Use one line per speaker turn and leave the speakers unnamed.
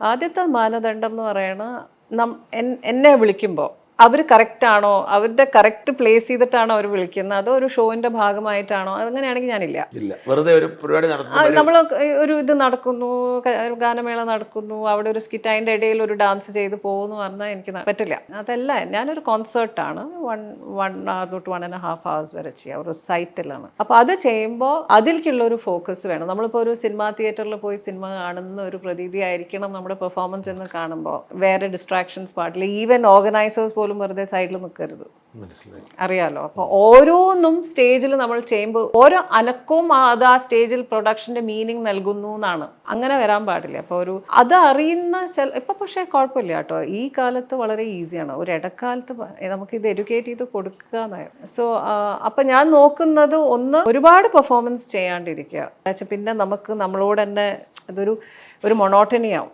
ആദ്യത്തെ മാനദണ്ഡം എന്ന് പറയണ എന്നെ വിളിക്കുമ്പോൾ അവർ കറക്റ്റ് ആണോ? അവരുടെ കറക്റ്റ് പ്ലേസ് ചെയ്തിട്ടാണോ അവർ വിളിക്കുന്നത്? അതോ ഒരു ഷോയിന്റെ ഭാഗമായിട്ടാണോ? അങ്ങനെയാണെങ്കിൽ ഞാനില്ല.
ഇല്ല. വെറുതെ ഒരു പരിപാടി
നമ്മൾ ഒരു ഇത് നടക്കുന്നു ഗാനമേള നടക്കുന്നു അവിടെ ഒരു സ്കിറ്റ് അതിന്റെ ഇടയിൽ ഒരു ഡാൻസ് ചെയ്ത് പോകുന്നു പറഞ്ഞാൽ എനിക്ക് പറ്റില്ല. അതല്ല ഞാനൊരു കോൺസേർട്ടാണ് വൺ വൺ അവർ തൊട്ട് വൺ ആൻഡ് ഹാഫ് ഹവേഴ്സ് വരെ ചെയ്യുക ഒരു സൈറ്റിലാണ് അപ്പോൾ അത് ചെയ്യുമ്പോൾ അതിലേക്കുള്ള ഒരു ഫോക്കസ് വേണം. നമ്മളിപ്പോൾ ഒരു സിനിമാ തിയേറ്ററിൽ പോയി സിനിമ കാണുന്ന ഒരു പ്രതീതി ആയിരിക്കണം നമ്മുടെ പെർഫോമൻസ് എന്ന് കാണുമ്പോൾ വേറെ ഡിസ്ട്രാക്ഷൻസ് പാടില്ല. ഈവൻ ഓർഗനൈസേഴ്സ് പോലും വെറുതെ സൈഡിൽ നിൽക്കരുത് അറിയാലോ? അപ്പൊ ഓരോന്നും സ്റ്റേജിൽ നമ്മൾ ചെയ്യുമ്പോൾ ഓരോ അനക്കവും അത് ആ സ്റ്റേജിൽ പ്രൊഡക്ഷന്റെ മീനിങ് നൽകുന്നു എന്നാണ്. അങ്ങനെ വരാൻ പാടില്ല. അപ്പൊ ഒരു അത് അറിയുന്ന ചില ഇപ്പൊ പക്ഷേ കുഴപ്പമില്ല കേട്ടോ. ഈ കാലത്ത് വളരെ ഈസിയാണ്. ഒരു ഇടക്കാലത്ത് നമുക്ക് ഇത് എഡ്യൂക്കേറ്റ് ചെയ്ത് കൊടുക്കുക എന്നായിരുന്നു സോ അപ്പൊ ഞാൻ നോക്കുന്നത് ഒന്ന് ഒരുപാട് പെർഫോമൻസ് ചെയ്യാണ്ടിരിക്കുക. പിന്നെ നമുക്ക് നമ്മളോട് തന്നെ അതൊരു ഒരു മൊണോട്ടനിയാവും